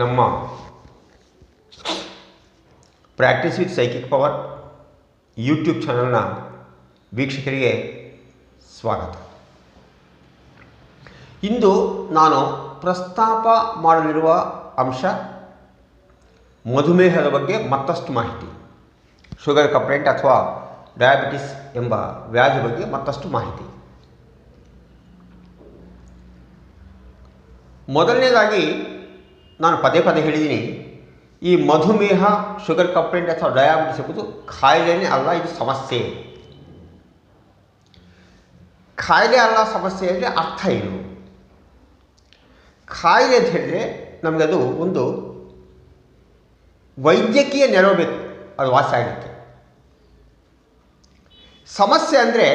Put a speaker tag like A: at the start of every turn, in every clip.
A: ನಮ್ಮ practice with psychic power YouTube ಚಾನಲ್ನ ವೀಕ್ಷಕರಿಗೆ ಸ್ವಾಗತ. ಇಂದು ನಾನು ಪ್ರಸ್ತಾಪ ಮಾಡಲಿರುವ ಅಂಶ ಮಧುಮೇಹದ ಬಗ್ಗೆ ಮತ್ತಷ್ಟು ಮಾಹಿತಿ, ಶುಗರ್ ಕಂಪ್ಲೇಂಟ್ ಅಥವಾ ಡಯಾಬಿಟಿಸ್ ಎಂಬ ವ್ಯಾಧಿ ಬಗ್ಗೆ ಮತ್ತಷ್ಟು ಮಾಹಿತಿ. ಮೊದಲನೇದಾಗಿ ನಾನು ಪದೇ ಪದೇ ಹೇಳಿದ್ದೀನಿ, ಈ ಮಧುಮೇಹ ಶುಗರ್ ಕಂಪ್ಲೇಂಟ್ ಅಥವಾ ಡಯಾಬಿಟಿಸ್ ಎಂಬುದು ಖಾಯಿಲೆನೇ ಅಲ್ಲ, ಇದು ಸಮಸ್ಯೆ. ಖಾಯಿಲೆ ಅಲ್ಲ ಸಮಸ್ಯೆ ಅಂದರೆ ಅರ್ಥ ಏನು? ಖಾಯಿಲೆ ಅಂತ ಹೇಳಿದ್ರೆ ನಮಗದು ಒಂದು ವೈದ್ಯಕೀಯ ನೆರವು ಬೇಕು, ಅದು ವಾಸಿ ಆಗುತ್ತೆ ಸಮಸ್ಯೆ ಅಂದರೆ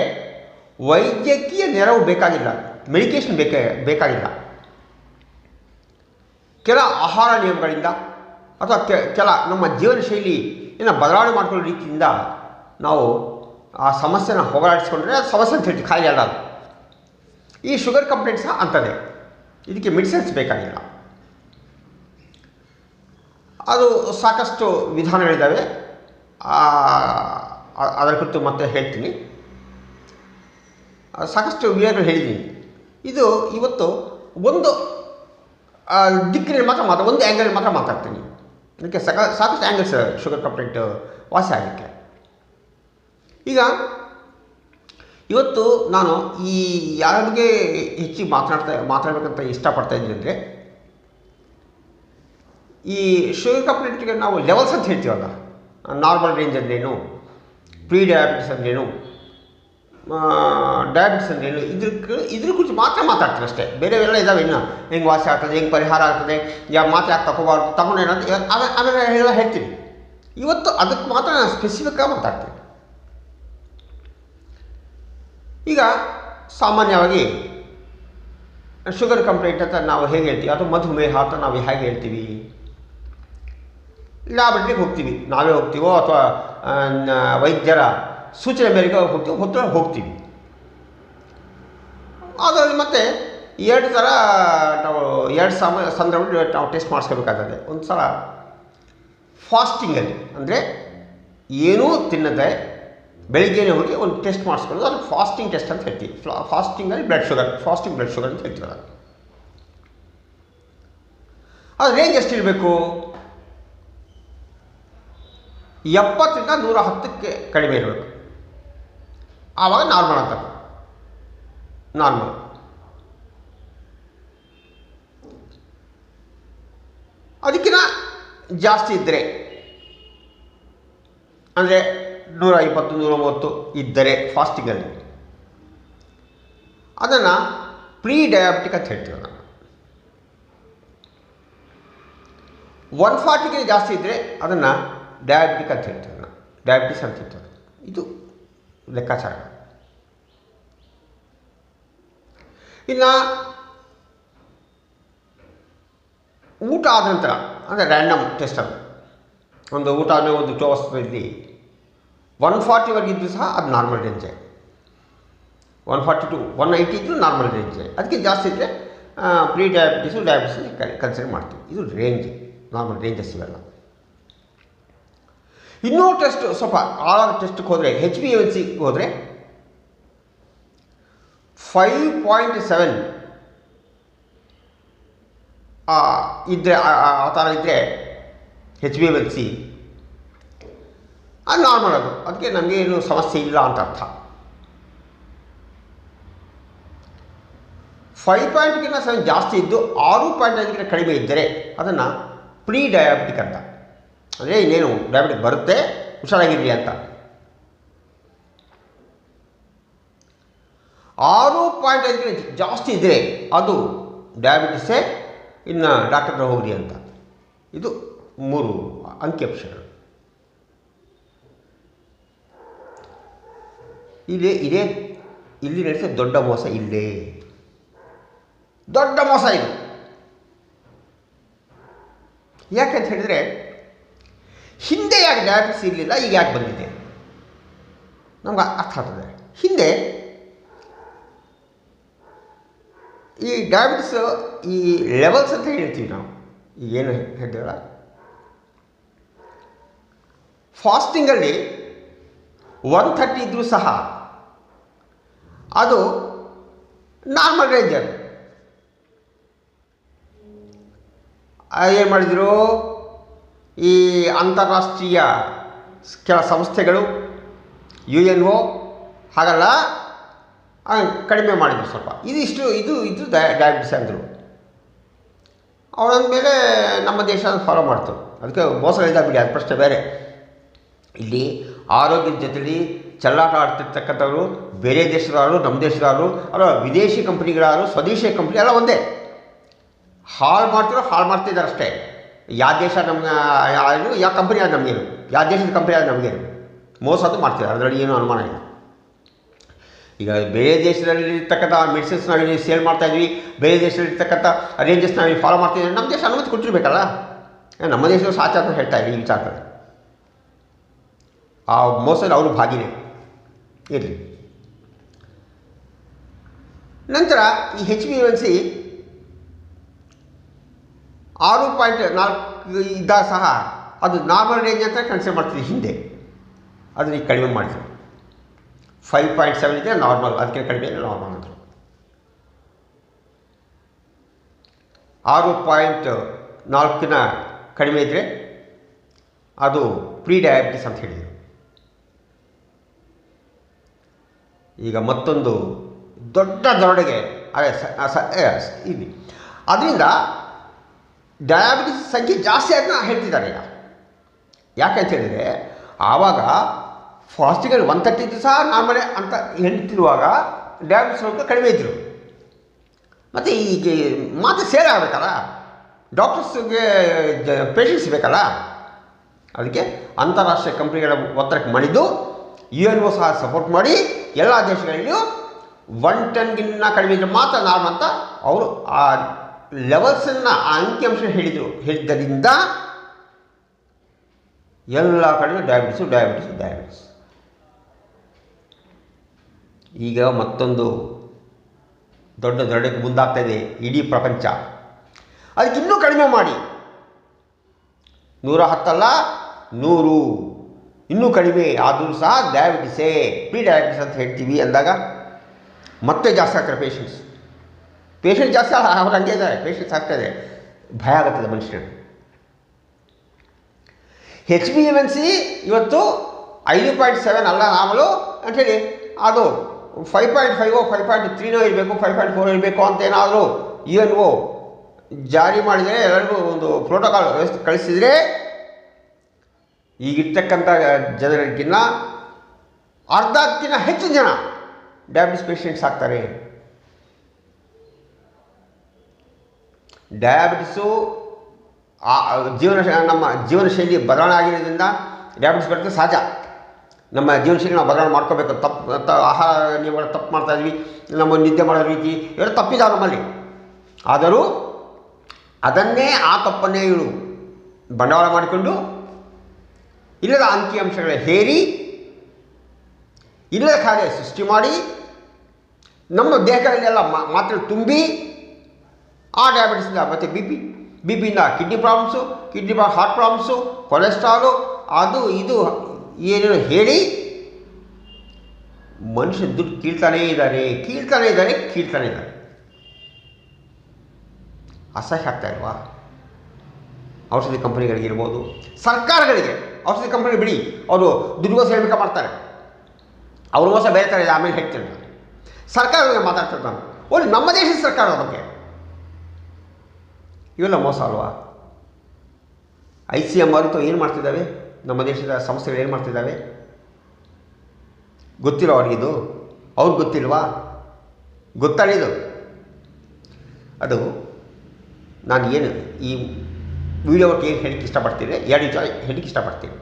A: ವೈದ್ಯಕೀಯ ನೆರವು ಬೇಕಾಗಿಲ್ಲ ಮೆಡಿಕೇಷನ್ ಬೇಕಾ, ಬೇಕಾಗಿಲ್ಲ. ಕೆಲ ಆಹಾರ ನಿಯಮಗಳಿಂದ ಅಥವಾ ಕೆಲ ನಮ್ಮ ಜೀವನ ಶೈಲಿ ಇನ್ನು ಬದಲಾವಣೆ ಮಾಡಿಕೊಳ್ಳೋ ರೀತಿಯಿಂದ ನಾವು ಆ ಸಮಸ್ಯೆನ ಹೋಗಲಾಡಿಸ್ಕೊಂಡ್ರೆ ಅದು ಸಮಸ್ಯೆ ಅಂತ ಹೇಳ್ತೀವಿ ಖಾಲಿ ಅಲ್ಲ ಈ ಶುಗರ್ ಕಂಪ್ಲೇಂಟ್ ಸಹ ಅಂಥದ್ದೇ. ಇದಕ್ಕೆ ಮೆಡಿಸಿನ್ಸ್ ಬೇಕಾಗಿಲ್ಲ. ಅದು ಸಾಕಷ್ಟು ವಿಧಾನಗಳಿದ್ದಾವೆ. ಅದರ ಕುರಿತು ಮತ್ತೆ ಹೇಳ್ತೀನಿ. ಸಾಕಷ್ಟು ವಿವರಗಳು ಹೇಳಿದ್ದೀನಿ. ಇದು ಇವತ್ತು ಒಂದು ದಿಕ್ಕಿನಲ್ಲಿ ಮಾತ್ರ ಮಾತಾ ಒಂದು ಆ್ಯಂಗಲ್ ಮಾತ್ರ ಮಾತಾಡ್ತೀನಿ. ಅದಕ್ಕೆ ಸಕ, ಸಾಕಷ್ಟು ಆ್ಯಂಗಲ್ಸ್ ಶುಗರ್ ಕಂಪ್ಲೇಂಟ್ ವಾಸಿ ಆಗಲಿಕ್ಕೆ. ಈಗ ಇವತ್ತು ನಾನು ಈ ಯಾರ ಬಗ್ಗೆ ಹೆಚ್ಚಿಗೆ ಮಾತನಾಡ್ತಾ, ಮಾತಾಡಬೇಕಂತ ಇಷ್ಟಪಡ್ತಾ ಇದ್ದೀನಿ ಅಂದರೆ, ಈ ಶುಗರ್ ಕಂಪ್ಲೇಂಟ್ಗೆ ನಾವು ಲೆವೆಲ್ಸ್ ಅಂತ ಹೇಳ್ತೀವಲ್ಲ ನಾರ್ಮಲ್ ರೇಂಜ್ ಅಂದ್ರೇನು ಪ್ರೀ ಡಯಾಬಿಟಿಸ್ ಅಂದ್ರೇನು ಡಯಾಬಿಟಿಸ್ ಅಂದರೆ ಏನು? ಇದಕ್ಕೆ ಇದ್ರ ಕುರಿತು ಮಾತ್ರ ಮಾತಾಡ್ತೀನಿ ಅಷ್ಟೇ. ಬೇರೆವೆಲ್ಲ ಇದಾವೆ ಇನ್ನು. ಹೆಂಗೆ ವಾಸಿ ಆಗ್ತದೆ, ಹೆಂಗೆ ಪರಿಹಾರ ಆಗ್ತದೆ ಯಾವ ಮಾತ್ರೆ ಯಾಕೆ ತಗೋಬಾರ್ದು ತಗೊಂಡೇನಂತ ಆಮೇಲೆ ಆಮೇಲೆ ಎಲ್ಲ ಹೇಳ್ತೀನಿ. ಇವತ್ತು ಅದಕ್ಕೆ ಮಾತ್ರ ನಾನು ಸ್ಪೆಸಿಫಿಕ್ಕಾಗಿ ಮಾತಾಡ್ತೀನಿ. ಈಗ ಸಾಮಾನ್ಯವಾಗಿ ಶುಗರ್ ಕಂಪ್ಲೇಂಟ್ ಅಂತ ನಾವು ಹೇಗೆ ಹೇಳ್ತೀವಿ? ಅಥವಾ ಮಧುಮೇಹ ಅಂತ ನಾವು ಹೇಗೆ ಹೇಳ್ತೀವಿ? ಲ್ಯಾಬ್ರೇಟ್ರಿಗೆ ಹೋಗ್ತೀವಿ. ನಾವೇ ಹೋಗ್ತೀವೋ ಅಥವಾ ವೈದ್ಯರ ಸೂಚನೆ ಮೇರೆಗೆ ಹೋಗ್ತೀವಿ ಹೊತ್ತು ಹೋಗ್ತೀವಿ. ಅದರಲ್ಲಿ ಮತ್ತೆ ಎರಡು ಥರ ನಾವು ಎರಡು ಸಮ, ಸಂದರ್ಭದಲ್ಲಿ ನಾವು ಟೆಸ್ಟ್ ಮಾಡಿಸ್ಕೋಬೇಕಾಗ್ತದೆ. ಒಂದು ಸಲ ಫಾಸ್ಟಿಂಗಲ್ಲಿ, ಅಂದರೆ ಏನೂ ತಿನ್ನದೆ ಬೆಳಿಗ್ಗೆನೇ ಹೋಗಿ ಒಂದು ಟೆಸ್ಟ್ ಮಾಡಿಸ್ಕೊಳ್ಳೋದು ಅದಕ್ಕೆ ಫಾಸ್ಟಿಂಗ್ ಟೆಸ್ಟ್ ಅಂತ ಹೇಳ್ತೀವಿ. ಫಾಸ್ಟಿಂಗಲ್ಲಿ blood sugar, fasting blood sugar ಅಂತ ಹೇಳ್ತೀವಿ ಅದು ಅದು ರೇಂಜ್ ಎಷ್ಟಿರಬೇಕು ಎಪ್ಪತ್ತರಿಂದ ನೂರ ಹತ್ತಕ್ಕೆ ಕಡಿಮೆ ಇರಬೇಕು. ಆವಾಗ ನಾರ್ಮಲ್ ಅಂತ. ನಾರ್ಮಲ್. ಅದಕ್ಕಿಂತ ಜಾಸ್ತಿ ಇದ್ದರೆ ಅಂದರೆ ನೂರ ಇಪ್ಪತ್ತು, ನೂರ ಮೂವತ್ತು ಇದ್ದರೆ ಫಾಸ್ಟಿಂಗಲ್ಲಿ ಅದನ್ನು ಪ್ರೀ ಡಯಾಬಿಟಿಕ್ ಅಂತ ಹೇಳ್ತೀವಿ ನಾವು ಒನ್ ಫಾರ್ಟಿಗೆ ಜಾಸ್ತಿ ಇದ್ದರೆ ಅದನ್ನು ಡಯಾಬಿಟಿಕ್ ಅಂತ ಹೇಳ್ತೀವಿ ನಾನು ಡಯಾಬಿಟಿಸ್ ಅಂತ ಹೇಳ್ತೀವಿ ಇದು ಲೆಕ್ಕಾಚಾರ. ಇನ್ನು ಊಟ ಆದ ನಂತರ, ಅಂದರೆ ರ್ಯಾಂಡಮ್ ಟೆಸ್ಟ್ ಅದು. ಒಂದು ಊಟ ಆದಮೇಲೆ ಒಂದು ಟೂ ಅವರ್ಸ್ನಲ್ಲಿ ಒನ್ ಫಾರ್ಟಿವರೆಗೆ ಇದ್ದು ಸಹ ಅದು normal ರೇಂಜೆ one forty to one eighty ಇದ್ದರೂ ನಾರ್ಮಲ್ ರೇಂಜೆ ಅದಕ್ಕೆ ಜಾಸ್ತಿ ಇದ್ದರೆ ಪ್ರೀ ಡಯಾಬಿಟೀಸು ಡಯಾಬಿಟಿಸ್ ಕನ್ಸಿಡರ್ ಮಾಡ್ತೀವಿ. ಇದು ರೇಂಜ್ ನಾರ್ಮಲ್ ರೇಂಜಸ್ ಇವೆಲ್ಲ ಇನ್ನೂ ಟೆಸ್ಟ್ ಸ್ವಲ್ಪ ಆಳಾದ ಟೆಸ್ಟ್ಗೆ ಹೋದರೆ ಹೆಚ್ ಬಿ ಎಲ್ ಸಿಗೆ ಹೋದರೆ ಫೈವ್ ಪಾಯಿಂಟ್ ಸೆವೆನ್ ಇದ್ದರೆ ಆ ಥರ ಇದ್ದರೆ ಹೆಚ್ ಬಿ ಎಲ್ ಸಿ ಅದು ನಾರ್ಮಲ್ ಅದು. ಅದಕ್ಕೆ ನಮಗೆ ಏನು ಸಮಸ್ಯೆ ಇಲ್ಲ ಅಂತ ಅರ್ಥ. ಫೈವ್ ಪಾಯಿಂಟ್ಗಿಂತ ಸೆವೆನ್ ಜಾಸ್ತಿ ಇದ್ದು, ಆರು ಪಾಯಿಂಟ್ ಐದಕ್ಕಿಂತ ಕಡಿಮೆ ಇದ್ದರೆ, ಅದನ್ನು ಪ್ರೀ ಡಯಾಬಿಟಿಕ್ ಅಂತ. ಅಂದರೆ ಇನ್ನೇನು ಡಯಾಬಿಟಿಕ್ ಬರುತ್ತೆ, ಹುಷಾರಾಗಿರಲಿ ಅಂತ. ಆರು ಪಾಯಿಂಟ್ ಐದಕ್ಕಿಂತ ಜಾಸ್ತಿ ಇದ್ದರೆ ಅದು ಡಯಾಬಿಟಿಸೇ ಇನ್ನು ಡಾಕ್ಟರ್ ಹೋಗ್ರಿ ಅಂತ. ಇದು ಮೂರು ಅಂಕಿಅಂಶಗಳು ಇದೇ ಇದೇ, ಇಲ್ಲಿ ನಡೆಸಿದ ದೊಡ್ಡ ಮೋಸ ಇಲ್ಲೇ. ದೊಡ್ಡ ಮೋಸ ಇದು. ಯಾಕೆ ಅಂತ ಹೇಳಿದರೆ ಹಿಂದೆ ಯಾಕೆ ಡಯಾಬಿಟಿಸ್ ಇರಲಿಲ್ಲ, ಈಗ ಯಾಕೆ ಬಂದಿದೆ? ನಮ್ಗೆ ಅರ್ಥ ಆಗ್ತದೆ. ಹಿಂದೆ ಈ ಡಯಾಬಿಟಿಸ್ ಈ ಲೆವೆಲ್ಸ್ ಅಂತ ಹೇಳ್ತೀವಿ ನಾವು. ಈಗೇನು ಹೇಳ್ತೇವಲ್ಲ? ಫಾಸ್ಟಿಂಗಲ್ಲಿ ಒನ್ ಥರ್ಟಿ ಇದ್ದರೂ ಸಹ ಅದು ನಾರ್ಮಲ್ ರೇಂಜ್ ಅದು. ಏನು ಮಾಡಿದರು? ಈ ಅಂತಾರಾಷ್ಟ್ರೀಯ ಕೆಲ ಸಂಸ್ಥೆಗಳು ಯು ಎನ್ ಒ ಹಾಗಲ್ಲ ಕಡಿಮೆ ಮಾಡಿದರು ಸ್ವಲ್ಪ. ಇದಿಷ್ಟು, ಇದು ಇದು ಡಯಾಬಿಟಿಸ್ ಅಂದರು. ಅವರಂದಮೇಲೆ ನಮ್ಮ ದೇಶ ಫಾಲೋ ಮಾಡ್ತು. ಅದಕ್ಕೆ ಮೋಸ ಬಿಡಿ, ಅದು ಪ್ರಶ್ನೆ ಬೇರೆ. ಇಲ್ಲಿ ಆರೋಗ್ಯದ ಜೊತೆಲಿ ಚಲ್ಲಾಟ ಆಡ್ತಿರ್ತಕ್ಕಂಥವ್ರು, ಬೇರೆ ದೇಶದವರು, ನಮ್ಮ ದೇಶದವರು ಅಲ್ಲ ವಿದೇಶಿ ಕಂಪ್ನಿಗಳಾದ್ರು, ಸ್ವದೇಶಿ ಕಂಪ್ನಿ ಎಲ್ಲ ಒಂದೇ. ಹಾಳು ಮಾಡ್ತಿರೋ ಹಾಳು ಮಾಡ್ತಿದ್ದಾರೆ ಅಷ್ಟೇ ಯಾವ ದೇಶ ನಮ್ಮ ಯಾರು ಯಾವ ಕಂಪ್ನಿ ಅದು ನಮಗೇನು? ಯಾವ ದೇಶದ ಕಂಪ್ನಿ ಅದು ನಮಗೇನು? ಮೋಸ ಅದು ಮಾಡ್ತಿದ್ದಾರೆ ಅದರಲ್ಲಿ ಏನೂ ಅನುಮಾನ ಇಲ್ಲ. ಈಗ ಬೇರೆ ದೇಶದಲ್ಲಿರ್ತಕ್ಕಂಥ ಮೆಡಿಸಿನ್ಸ್ ನಾವಿಲ್ಲಿ ಸೇಲ್ ಮಾಡ್ತಾ ಇದ್ವಿ, ಬೇರೆ ದೇಶದಲ್ಲಿರ್ತಕ್ಕಂಥ ರೇಂಜಸ್ ನಾವಿಲ್ಲಿ ಫಾಲೋ ಮಾಡ್ತಿದ್ವಿ ನಮ್ಮ ದೇಶ ಅನುಮತಿ ಕೊಟ್ಟಿರ್ಬೇಕಲ್ಲ? ನಮ್ಮ ದೇಶದ ಸಾಚ ಅಂತ ಹೇಳ್ತಾ ಇದ್ದೀವಿ ವಿಚಾರದಲ್ಲಿ ಆ ಮೋಸದಲ್ಲಿ ಅವರು ಭಾಗಿನೇ ಇರಲಿ. ನಂತರ ಈ ಹೆಚ್ ಬಿ ಎನ್ ಸಿ ಆರು ಪಾಯಿಂಟ್ ನಾಲ್ಕು ಇದ್ದಾಗ ಸಹ ಅದು ನಾರ್ಮಲ್ ರೇಂಜ್ ಅಂತ ಕನ್ಸಿಡರ್ ಮಾಡ್ತೀವಿ ಹಿಂದೆ. ಅದನ್ನ ಕಡಿಮೆ ಮಾಡಿದ್ರು. ಫೈವ್ ಪಾಯಿಂಟ್ ಸೆವೆನ್ ಇದೆ ನಾರ್ಮಲ್ ಅದಕ್ಕೆ ಕಡಿಮೆ ನಾರ್ಮಲ್ ಅಂದರು. ಆರು ಪಾಯಿಂಟ್ ನಾಲ್ಕಿನ ಕಡಿಮೆ ಇದ್ದರೆ ಅದು ಪ್ರೀ ಡಯಾಬಿಟಿಸ್ ಅಂತ ಹೇಳಿದರು. ಈಗ ಮತ್ತೊಂದು ದೊಡ್ಡ ದೊಡ್ಡಗೆ ಅದೇ ಇಲ್ಲಿ. ಅದರಿಂದ ಡಯಾಬಿಟಿಸ್ ಸಂಖ್ಯೆ ಜಾಸ್ತಿ ಅಂತ ಹೇಳ್ತಿದ್ದಾರೆ ಈಗ. ಅಂತ ಹೇಳಿದರೆ, ಆವಾಗ ಫಾಸ್ಟಿಂಗ್ ಒನ್ ತರ್ಟಿ ದಿವಸ ನಾರ್ಮಲ್ ಅಂತ ಹೇಳ್ತಿರುವಾಗ ಡಯಾಬಿಟಿಸ್ ರೋಗ ಕಡಿಮೆ ಇದ್ದರು ಮತ್ತು ಈಗ ಮಾತು ಸೇಲ್ ಆಗಬೇಕಲ್ಲ? ಡಾಕ್ಟರ್ಸ್ಗೆ ಪೇಷಂಟ್ಸ್ ಬೇಕಲ್ಲ? ಅದಕ್ಕೆ ಅಂತಾರಾಷ್ಟ್ರೀಯ ಕಂಪ್ನಿಗಳ ಒತ್ತಡಕ್ಕೆ ಮಾಡಿದ್ದು ಯು ಎನ್ ಒ ಸಹ ಸಪೋರ್ಟ್ ಮಾಡಿ, ಎಲ್ಲ ದೇಶಗಳಲ್ಲಿಯೂ ಒನ್ ಟನ್ಗಿನ್ನ ಕಡಿಮೆ ಇದ್ದರೆ ಮಾತ್ರ ನಾರ್ಮಲ್ ಅಂತ ಅವರು ಆ ಲೆವೆಲ್ಸನ್ನು ಆ ಅಂಕಿಅಂಶ ಹೇಳಿದರು. ಹೇಳಿದ್ದರಿಂದ ಎಲ್ಲ ಕಡೆ ಡಯಾಬಿಟಿಸು ಡಯಾಬಿಟಿಸು ಡಯಾಬಿಟಿಸ್ ಈಗ ಮತ್ತೊಂದು ದೊಡ್ಡ ದೊಡ್ಡಕ್ಕೆ ಮುಂದಾಗ್ತಾ ಇದೆ ಇಡೀ ಪ್ರಪಂಚ. ಅದಕ್ಕೆ ಇನ್ನೂ ಕಡಿಮೆ ಮಾಡಿ. ನೂರ ಹತ್ತಲ್ಲ, ನೂರು. ಇನ್ನೂ ಕಡಿಮೆ, ಆದರೂ ಸಹ ಡಯಾಬಿಟಿಸೇ ಪ್ರೀ ಡಯಾಬಿಟಿಸ್ ಅಂತ ಹೇಳ್ತೀವಿ ಅಂದಾಗ ಮತ್ತೆ ಜಾಸ್ತಿ ಆಗ್ತಾರೆ ಪೇಷಂಟ್ಸ್ ಪೇಷಂಟ್ ಜಾಸ್ತಿ ಅಲ್ಲ ಅವ್ರು ಹಂಗೆ ಇದ್ದಾರೆ. ಪೇಷಂಟ್ಸ್ ಆಗ್ತಾಯಿದೆ ಭಯ ಆಗುತ್ತದೆ ಮನುಷ್ಯನಿಗೆ H B M N C ಇವತ್ತು ಐದು ಪಾಯಿಂಟ್ ಸೆವೆನ್ ಅಲ್ಲ ನಾಮಲು ಅಂಥೇಳಿ ಅದು ಫೈವ್ ಪಾಯಿಂಟ್ ಫೈವೋ ಫೈವ್ ಪಾಯಿಂಟ್ ತ್ರೀನೋ ಇರಬೇಕು ಫೈವ್ ಪಾಯಿಂಟ್ ಫೋರ್ ಇರಬೇಕು ಅಂತ ಏನಾದರೂ ಯು ಎನ್ ಒ ಜಾರಿ ಮಾಡಿದರೆ ಎಲ್ಲರಿಗೂ ಒಂದು ಪ್ರೋಟೋಕಾಲ್ ವ್ಯವಸ್ಥೆ ಕಳಿಸಿದರೆ ಈಗಿರ್ತಕ್ಕಂಥ ಜನರಿಗಿನ್ನ ಅರ್ಧಕ್ಕಿಂತ ಹೆಚ್ಚು ಜನ ಡಯಾಬಿಟಿಸ್ ಪೇಷಂಟ್ಸ್ ಆಗ್ತಾರೆ. ಡಯಾಬಿಟಿಸು ಆ ಜೀವನ ನಮ್ಮ ಜೀವನ ಶೈಲಿ ಬದಲಾವಣೆ ಆಗಿರೋದ್ರಿಂದ ಡಯಾಬಿಟಿಸ್ ಬರುತ್ತೆ, ಸಹಜ. ನಮ್ಮ ಜೀವನ ಶೈಲಿ ನಾವು ಬದಲಾವಣೆ ಮಾಡ್ಕೋಬೇಕು. ತಪ್ಪು ತ, ಆಹಾರ ನಿಯಮಗಳು ತಪ್ಪು ಮಾಡ್ತಾ ಇದ್ವಿ, ನಮ್ಮ ನಿದ್ದೆ ಮಾಡೋ ರೀತಿ, ಇವೆಲ್ಲ ತಪ್ಪಿದಾವೆ ನಮ್ಮಲ್ಲಿ ಆದರೂ ಅದನ್ನೇ ಆ ತಪ್ಪನ್ನೇ ಇವರು ಬಂಡವಾಳ ಮಾಡಿಕೊಂಡು ಇಲ್ಲದ ಅಂಕಿಅಂಶಗಳ ಹೇರಿ, ಇಲ್ಲದ ಕಾರ್ಯ ಸೃಷ್ಟಿ ಮಾಡಿ, ನಮ್ಮ ದೇಹಗಳಲ್ಲೆಲ್ಲ ಮಾತ್ರೆ ತುಂಬಿ ಆ ಡಯಾಬಿಟಿಸಿಂದ ಮತ್ತು ಬಿ ಪಿ ಬಿ ಪಿಯಿಂದ ಕಿಡ್ನಿ ಪ್ರಾಬ್ಲಮ್ಸು ಕಿಡ್ನಿ ಪ್ರಾ ಹಾರ್ಟ್ ಪ್ರಾಬ್ಲಮ್ಸು ಕೊಲೆಸ್ಟ್ರಾಲು ಅದು ಇದು ಏನೇನು ಹೇಳಿ ಮನುಷ್ಯ ದುಡ್ಡು ಕೀಳ್ತಾನೇ ಇದ್ದಾರೆ ಕೀಳ್ತಾನೇ ಇದ್ದಾರೆ ಕೀಳ್ತಾನೇ ಇದ್ದಾರೆ ಅಸಹ್ಯ ಆಗ್ತಾ ಇಲ್ವಾ? ಔಷಧಿ ಕಂಪನಿಗಳಿಗಿರ್ಬೋದು ಸರ್ಕಾರಗಳಿಗೆ, ಔಷಧಿ ಕಂಪನಿ ಬಿಡಿ, ಅವರು ದುಡ್ಡುಗೋಸ್ಕರ ನೇಮಕ ಮಾಡ್ತಾರೆ. ಅವ್ರ ಮೋಸ ಬೇರೆ ಥರ ಆಮೇಲೆ ಹೇಳ್ತೇನೆ ನಾನು. ಸರ್ಕಾರಗಳಿಗೆ ಮಾತಾಡ್ತಾರೆ ಓ ನಮ್ಮ ದೇಶದ ಸರ್ಕಾರದ ಬಗ್ಗೆ. ಇವೆಲ್ಲ ಮೋಸ ಅಲ್ವಾ? ಐ ಸಿ ಎಂ ಆರ್ ಏನು ಮಾಡ್ತಿದ್ದಾವೆ? ನಮ್ಮ ದೇಶದ ಸಂಸ್ಥೆಗಳು ಏನು ಮಾಡ್ತಿದ್ದಾವೆ? ಗೊತ್ತಿರೋ ಅವ್ರಿಗಿದು ಅವ್ರಿಗೆ ಗೊತ್ತಿಲ್ವಾ? ಗೊತ್ತಾಳಿದು ಅದು ನಾನು ಏನು ಈ ವಿಡಿಯೋ ಏನು ಹೇಳಕ್ಕೆ ಇಷ್ಟಪಡ್ತೀನಿ? ಎರಡು ವಿಚಾರ ಹೇಳಕ್ಕೆ ಇಷ್ಟಪಡ್ತೀನಿ.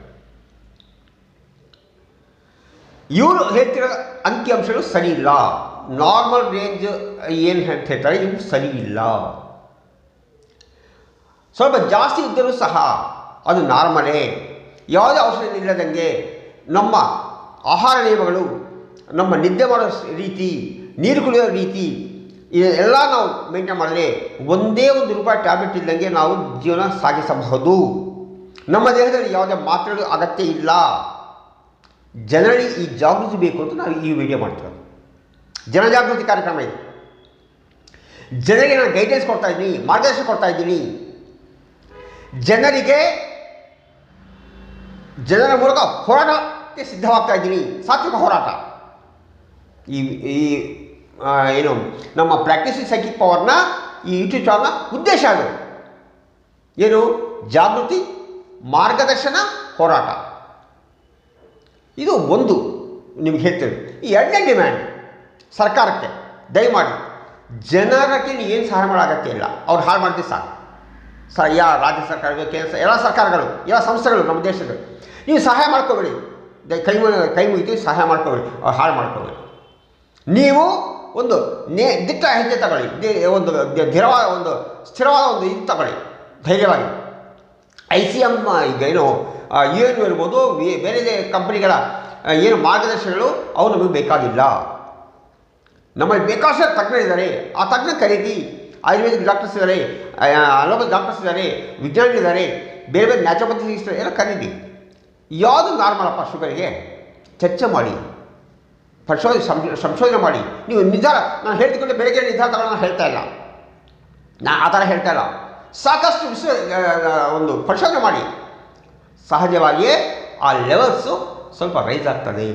A: ಇವರು ಹೇಳ್ತಿರೋ ಅಂಕಿಅಂಶಗಳು ಸರಿ ಇಲ್ಲ. ನಾರ್ಮಲ್ ರೇಂಜ್ ಏನು ಹೇಳ್ತಾರೆ ಇವು ಸರಿ ಇಲ್ಲ. ಸ್ವಲ್ಪ ಜಾಸ್ತಿ ಇದ್ದರೂ ಸಹ ಅದು ನಾರ್ಮಲೇ. ಯಾವುದೇ ಔಷಧ ಇಲ್ಲದಂಗೆ ನಮ್ಮ ಆಹಾರ ನಿಯಮಗಳು, ನಮ್ಮ ನಿದ್ದೆ ಮಾಡೋ ರೀತಿ, ನೀರು ಕುಡಿಯೋ ರೀತಿ, ಇದೆಲ್ಲ ನಾವು ಮೇಂಟೈನ್ ಮಾಡಿದ್ರೆ ಒಂದೇ ಒಂದು ರೂಪಾಯಿ ಟ್ಯಾಬ್ಲೆಟ್ ಇದ್ದಂಗೆ ನಾವು ಜೀವನ ಸಾಗಿಸಬಹುದು. ನಮ್ಮ ದೇಹದಲ್ಲಿ ಯಾವುದೇ ಮಾತ್ರೆಗಳು ಅಗತ್ಯ ಇಲ್ಲ. ಜನರಲ್ಲಿ ಈ ಜಾಗೃತಿ ಬೇಕು ಅಂತ ನಾವು ಈ ವಿಡಿಯೋ ಮಾಡ್ತೀವಿ. ಜನಜಾಗೃತಿ ಕಾರ್ಯಕ್ರಮ ಇದೆ. ಜನರಿಗೆ ನಾನು ಗೈಡೆನ್ಸ್ ಕೊಡ್ತಾ ಇದ್ದೀನಿ, ಮಾರ್ಗದರ್ಶನ ಕೊಡ್ತಾ ಇದ್ದೀನಿ. ಜನರಿಗೆ ಜನರ ಮೂಲಕ ಹೋರಾಟಕ್ಕೆ ಸಿದ್ಧವಾಗ್ತಾ ಇದ್ದೀನಿ. ಸಾತ್ವಿಕ ಹೋರಾಟ. ಈ ಈ ಏನು, ನಮ್ಮ ಪ್ರಾಕ್ಟೀಸ್ ಸೈಕಿಕ್ ಪವರ್ನ ಈ ಯೂಟ್ಯೂಬ್ ಚಾನಲ್ನ ಉದ್ದೇಶ ಅದು. ಏನು, ಜಾಗೃತಿ, ಮಾರ್ಗದರ್ಶನ, ಹೋರಾಟ. ಇದು ಒಂದು ನಿಮ್ಗೆ ಹೇಳ್ತೇವೆ ಈ ಎರಡನೇ ಡಿಮ್ಯಾಂಡ್ ಸರ್ಕಾರಕ್ಕೆ, ದಯಮಾಡಿ, ಜನರಿಗೆ ಏನು ಸಹಾಯ ಮಾಡೋ ಅಗತ್ಯ ಇಲ್ಲ. ಅವ್ರು ಹಾಳು ಮಾಡಿದ್ರೆ ಸಾಕು. ಸ ಯಾ ರಾಜ್ಯ ಸರ್ಕಾರಗಳು, ಕೇಂದ್ರ ಎಲ್ಲ ಸರ್ಕಾರಗಳು, ಎಲ್ಲ ಸಂಸ್ಥೆಗಳು, ನಮ್ಮ ದೇಶದ ನೀವು ಸಹಾಯ ಮಾಡ್ಕೋಬೇಡಿ. ಕೈ ಕೈ ಮುಗಿದು ಸಹಾಯ ಮಾಡ್ಕೋಬೇಡಿ ಹಾಳು ಮಾಡ್ಕೋಬೇಡಿ. ನೀವು ಒಂದು ನೇ, ದಿಟ್ಟ ಹೆಜ್ಜೆ ತಗೊಳ್ಳಿ. ಒಂದು ಧೀರವಾದ ಒಂದು, ಸ್ಥಿರವಾದ ಒಂದು ಇದು ತಗೊಳ್ಳಿ. ಧೈರ್ಯವಾಗಿ. ಐ ಸಿ ಎಂ ಈಗ ಏನು ಯು ಎನ್ ಇರ್ಬೋದು ಬೇರೆ ಬೇರೆ ಕಂಪ್ನಿಗಳ ಏನು ಮಾರ್ಗದರ್ಶನಗಳು ಅವು ನಮಗೆ ಬೇಕಾಗಿಲ್ಲ. ನಮಗೆ ಬೇಕಾದಷ್ಟು ತಜ್ಞರಿದ್ದಾರೆ. ಆ ತಜ್ಞ ಕರೀತಿ ಆಯುರ್ವೇದಿಕ್ ಡಾಕ್ಟರ್ಸ್ ಇದ್ದಾರೆ ಅಲೋಪತಿ ಡಾಕ್ಟರ್ಸ್ ಇದ್ದಾರೆ ವಿಜ್ಞಾನಿಗಳಿದ್ದಾರೆ ಬೇರೆ ಬೇರೆ ನ್ಯಾಚುರೋಪತಿ ಎಲ್ಲ ಕರೀತಿ ಯಾವುದು ನಾರ್ಮಲಪ್ಪ ಶುಗರಿಗೆ ಚರ್ಚೆ ಮಾಡಿ. ಪರಿಶೋಧನೆ ಸಂಶೋಧನೆ ಮಾಡಿ. ನೀವು ನಿಧಾನ, ನಾನು ಹೇಳ್ತಿಕೊಂಡು ಬೆಳಗ್ಗೆ ನಿಧಾನ ನಾನು ಹೇಳ್ತಾ ಇಲ್ಲ. ನಾ ಆ ಥರ ಹೇಳ್ತಾ ಇಲ್ಲ. ಸಾಕಷ್ಟು ವಿಶ್ವ ಒಂದು ಪರಿಶೋಧನೆ ಮಾಡಿ. ಸಹಜವಾಗಿಯೇ ಆ ಲೆವೆಲ್ಸು ಸ್ವಲ್ಪ ರೈಸ್ ಆಗ್ತದೆ.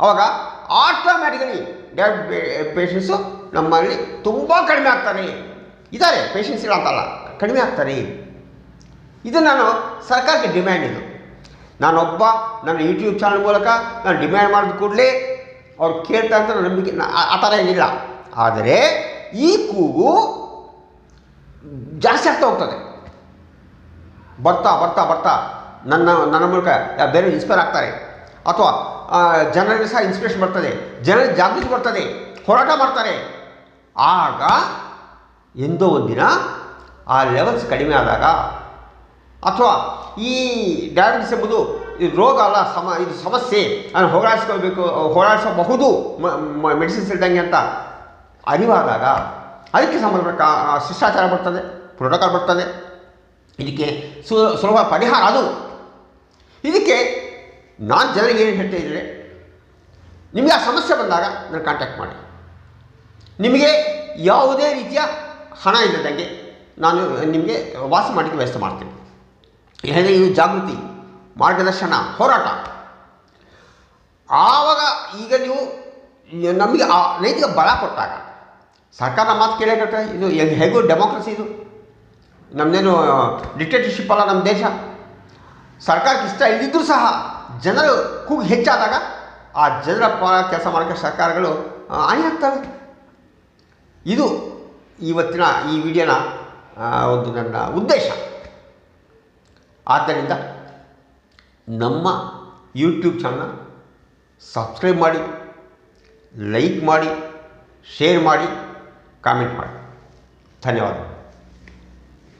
A: ಆವಾಗ ಆಟೋಮ್ಯಾಟಿಕಲಿ ಡಯಾಬಿಟ್ ಪೇಷಂಟ್ಸು ನಮ್ಮಲ್ಲಿ ತುಂಬ ಕಡಿಮೆ ಆಗ್ತಾರೆ ಇದ್ದಾರೆ ಇಲ್ಲ ಅಂತಲ್ಲ ಕಡಿಮೆ ಆಗ್ತಾರೆ ಇದು ನಾನು ಸರ್ಕಾರಕ್ಕೆ ಡಿಮ್ಯಾಂಡ್ ಇದು. ನಾನೊಬ್ಬ, ನನ್ನ ಯೂಟ್ಯೂಬ್ ಚಾನಲ್ ಮೂಲಕ ನಾನು ಡಿಮ್ಯಾಂಡ್ ಮಾಡಿದ ಕೂಡಲೇ ಅವ್ರು ಕೇಳ್ತಾ ಅಂತ ನಂಬಿಕೆ ಆ- ಥರ ಏನಿಲ್ಲ. ಆದರೆ, ಈ ಕೂಗು ಜಾಸ್ತಿ ಆಗ್ತಾ ಹೋಗ್ತದೆ. ಬರ್ತಾ ಬರ್ತಾ ಬರ್ತಾ ನನ್ನ ನನ್ನ ಮೂಲಕ ಬೇರೆ ಇನ್ಸ್ಪೈರ್ ಆಗ್ತಾರೆ. ಅಥವಾ ಜನರಿಗೆ ಸಹ ಇನ್ಸ್ಪಿರೇಷನ್ ಬರ್ತದೆ. ಜನರಿಗೆ ಜಾಗೃತಿ ಬರ್ತದೆ. ಹೋರಾಟ ಮಾಡ್ತಾರೆ. ಆಗ ಎಂದೋ ಒಂದಿನ ಆ ಲೆವೆಲ್ಸ್ ಕಡಿಮೆ ಆದಾಗ ಅಥವಾ ಈ ಡಯಾಬಿಟಿಸ್ ಎಂಬುದು ಇದು ರೋಗ ಅಲ್ಲ, ಸಮ, ಇದು ಸಮಸ್ಯೆ ಅದನ್ನು ಹೋರಾಡಿಸ್ಕೋಬೇಕು ಹೋರಾಡಿಸಬಹುದು ಮೆಡಿಸಿನ್ಸ್ ಇಲ್ದಂಗೆ ಅಂತ ಅರಿವಾದಾಗ ಅದಕ್ಕೆ ಸಂಬಂಧಪಟ್ಟ ಶಿಷ್ಟಾಚಾರ ಬರ್ತದೆ ಪ್ರೋಟೋಕಾಲ್ ಬರ್ತದೆ. ಇದಕ್ಕೆ ಸು, ಸುಲಭ ಪರಿಹಾರ ಅದು. ಇದಕ್ಕೆ ನಾನು ಜನರಿಗೆ ಏನು ಹೇಳ್ತಾ ಇದ್ದರೆ ನಿಮಗೆ ಆ ಸಮಸ್ಯೆ ಬಂದಾಗ ನಾನು ಕಾಂಟ್ಯಾಕ್ಟ್ ಮಾಡಿ. ನಿಮಗೆ ಯಾವುದೇ ರೀತಿಯ ಹಣ ಇಲ್ಲದಂಗೆ ನಾನು ನಿಮಗೆ ವಾಸ ಮಾಡಲಿಕ್ಕೆ ವ್ಯವಸ್ಥೆ ಮಾಡ್ತೀನಿ. ಹೇಳಿದ್ರೆ ಇದು ಜಾಗೃತಿ, ಮಾರ್ಗದರ್ಶನ, ಹೋರಾಟ. ಆವಾಗ ಈಗ ನೀವು ನಮಗೆ ಆ ನೈತಿಕ ಬಲ ಕೊಟ್ಟಾಗ, ಸರ್ಕಾರ ಮಾತು ಕೇಳೇಕತ್ತೆ ಇದು ಹೇಗೆ- ಡೆಮೋಕ್ರಸಿ ಇದು. ನಮ್ಮದೇನು ಡಿಕ್ಟೇಟರ್ಶಿಪ್ ಅಲ್ಲ ನಮ್ಮ ದೇಶ. ಸರ್ಕಾರಕ್ಕೆ ಇಷ್ಟ ಇಲ್ಲದಿದ್ದರೂ ಸಹ ಜನರು ಕೂಗು ಹೆಚ್ಚಾದಾಗ ಆ ಜನರ ಪರ ಕೆಲಸ ಮಾಡೋಕ್ಕೆ ಸರ್ಕಾರಗಳು ಹಾನಿಯಾಗ್ತವೆ ಇದು ಇವತ್ತಿನ ಈ ವಿಡಿಯೋನ ಒಂದು ನನ್ನ ಉದ್ದೇಶ. ಆದ್ದರಿಂದ ನಮ್ಮ ಯೂಟ್ಯೂಬ್ ಚಾನಲ್ ಸಬ್ಸ್ಕ್ರೈಬ್ ಮಾಡಿ ಲೈಕ್ ಮಾಡಿ ಶೇರ್ ಮಾಡಿ ಕಾಮೆಂಟ್ ಮಾಡಿ. ಧನ್ಯವಾದ